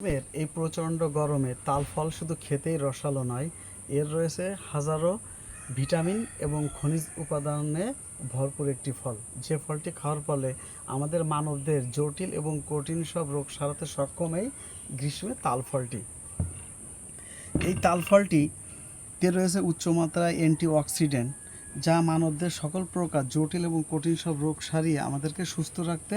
গ্রীষ্মের এই প্রচণ্ড গরমে তাল ফল শুধু খেতেই রসালো নয়, এর রয়েছে হাজারো ভিটামিন এবং খনিজ উপাদানে ভরপুর একটি ফল। যে ফলটি খাওয়ার ফলে আমাদের মানবদের জটিল এবং কঠিন সব রোগ সারাতে সক্ষম এই গ্রীষ্মে তাল ফলটি। এই তাল ফলটিতে রয়েছে উচ্চমাত্রায় অ্যান্টিঅক্সিডেন্ট, যা মানবদের সকল প্রকার জটিল এবং কঠিন সব রোগ সারিয়ে আমাদেরকে সুস্থ রাখতে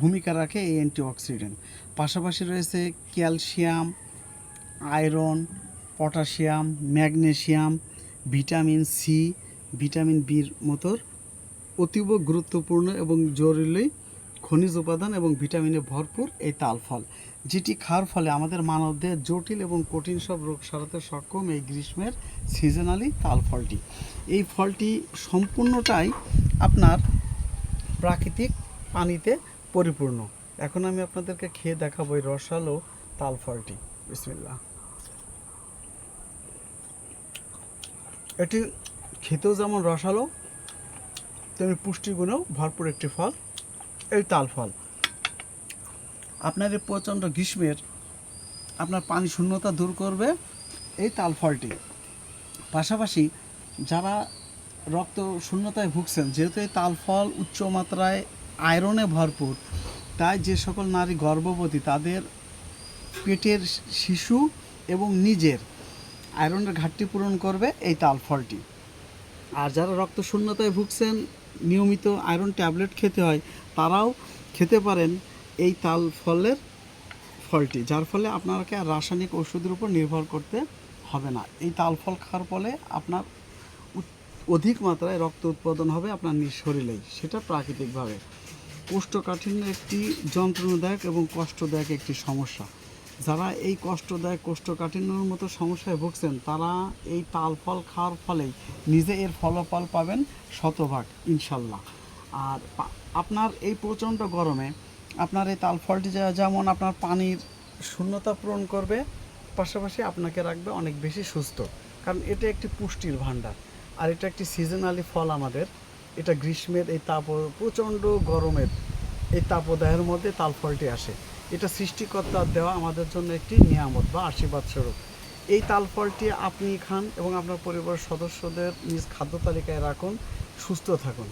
ভূমিকা রাখে এই অ্যান্টিঅক্সিডেন্ট। পাশাপাশি রয়েছে calcium, iron, potassium, magnesium, vitamin C vitamin বির মতোর অতীব গুরুত্বপূর্ণ এবং জরুরি খনিজ উপাদান এবং ভিটামিনে ভরপুর এই তাল ফল যেটি খাওয়ার ফলে আমাদের মানবদের জটিল এবং কঠিন সব রোগ সারাতে সক্ষম এই গ্রীষ্মের সিজনালি তাল ফলটি এই ফলটি সম্পূর্ণটাই আপনার প্রাকৃতিক পানিতে পরিপূর্ণ। এখন আমি আপনাদেরকে খেয়ে দেখাবো এই রসালো তাল ফলটি। বিসমিল্লা এটি খেতেও যেমন রসালো, তেমনি পুষ্টিগুণেও ভরপুর একটি ফল, এই তাল ফল। আপনার এই প্রচণ্ড গ্রীষ্মের আপনার পানি শূন্যতা দূর করবে এই তাল ফলটি। পাশাপাশি যারা রক্ত শূন্যতায় ভুগছেন, যেহেতু এই তাল ফল উচ্চ মাত্রায় আয়রনে ভরপুর। তাই যে সকল নারী গর্ভবতী, তাদের পেটের শিশু এবং নিজের আয়রনের ঘাটতি পূরণ করবে এই তাল ফলটি। আর যারা রক্ত শূন্যতায় ভুগছেন, নিয়মিত আয়রন ট্যাবলেট খেতে হয়, তারাও খেতে পারেন এই তাল ফলের ফলটি, যার ফলে আপনাকে আর রাসায়নিক ওষুধের উপর নির্ভর করতে হবে না। এই তাল ফল খাওয়ার ফলে আপনার অধিক মাত্রায় রক্ত উৎপাদন হবে আপনার শরীরেই, সেটা প্রাকৃতিকভাবে। কোষ্ঠকাঠিন্য একটি, যন্ত্রণাদায়ক এবং কষ্টদায়ক একটি সমস্যা। যারা এই কষ্টদায়ক কোষ্ঠকাঠিন্যর মতো সমস্যায় ভুগছেন, তারা এই তাল ফল খাওয়ার ফলেই নিজে এর ফলাফল পাবেন শতভাগ, ইনশাল্লাহ। আর আপনার এই প্রচণ্ড গরমে আপনার এই তাল ফলটি যেমন আপনার পানির শূন্যতা পূরণ করবে, পাশাপাশি আপনাকে রাখবে অনেক বেশি সুস্থ। কারণ এটা একটি পুষ্টির ভাণ্ডার। আর এটা একটি সিজনালি ফল আমাদের। এটা গ্রীষ্মের এই তাপ প্রচণ্ড গরমের এই তাপদাহের মধ্যে তাল ফলটি আসে। এটা সৃষ্টিকর্তার দেওয়া আমাদের জন্য একটি নিয়ামত বা আশীর্বাদ স্বরূপ। এই তাল ফলটি আপনি খান এবং আপনার পরিবারের সদস্যদের নিজ খাদ্য তালিকায় রাখুন, সুস্থ থাকুন।